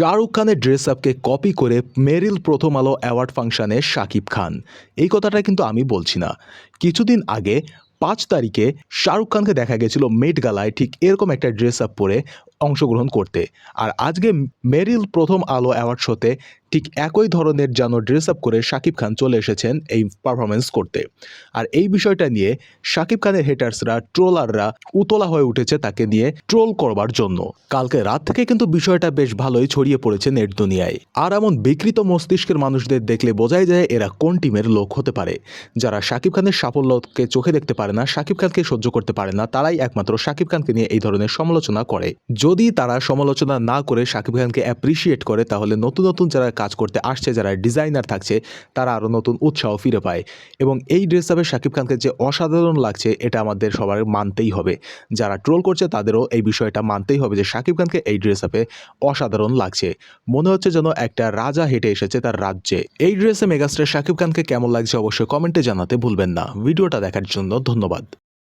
শাহরুখ খানের dress আপকে copy করে মেরিল প্রথম আলো অ্যাওয়ার্ড ফাংশনে শাকিব খান। এই কথাটা কিন্তু আমি বলছি না। কিছুদিন আগে পাঁচ তারিখে শাহরুখ খানকে দেখা গেছিল মেট গালায় ঠিক এরকম একটা ড্রেস আপ পরে অংশগ্রহণ করতে। আর আজকে মেরিল প্রথম আলো অ্যাওয়ার্ড শোতে ঠিক একই ধরনের যেন ড্রেস আপ করে শাকিব খান চলে এসেছেন এই পারফরমেন্স করতে। আর এই বিষয়টা নিয়ে শাকিব খানের হেটার্সরা ট্রোলাররা উতলা হয়ে উঠেছে তাকে নিয়ে ট্রোল করবার জন্য। কালকে রাত থেকে কিন্তু বিষয়টা বেশ ভালোই ছড়িয়ে পড়েছে নেট দুনিয়ায়। আর এমন বিকৃত মস্তিষ্কের মানুষদের দেখলে বোঝাই যায় এরা কোন টিমের লোক হতে পারে। যারা শাকিব খানের সাফল্যকে চোখে দেখতে পারে না, শাকিব খানকে সহ্য করতে পারে না, তারাই একমাত্র শাকিব খানকে নিয়ে এই ধরনের সমালোচনা করে। যদি তারা সমালোচনা না করে শাকিব খানকে অ্যাপ্রিসিয়েট করে, তাহলে নতুন নতুন যারা কাজ করতে আসছে, যারা ডিজাইনার থাকছে, তারা আরও নতুন উৎসাহ ফিরে পায়। এবং এই ড্রেস আপে শাকিব খানকে যে অসাধারণ লাগছে, এটা আমাদের সবার মানতেই হবে। যারা ট্রোল করছে, তাদেরও এই বিষয়টা মানতেই হবে যে শাকিব খানকে এই ড্রেস আপে অসাধারণ লাগছে। মনে হচ্ছে যেন একটা রাজা হেঁটে এসেছে তার রাজ্যে। এই ড্রেসে মেগাস্টার শাকিব খানকে কেমন লাগছে, অবশ্যই কমেন্টে জানাতে ভুলবেন না। ভিডিওটা দেখার জন্য ধন্যবাদ।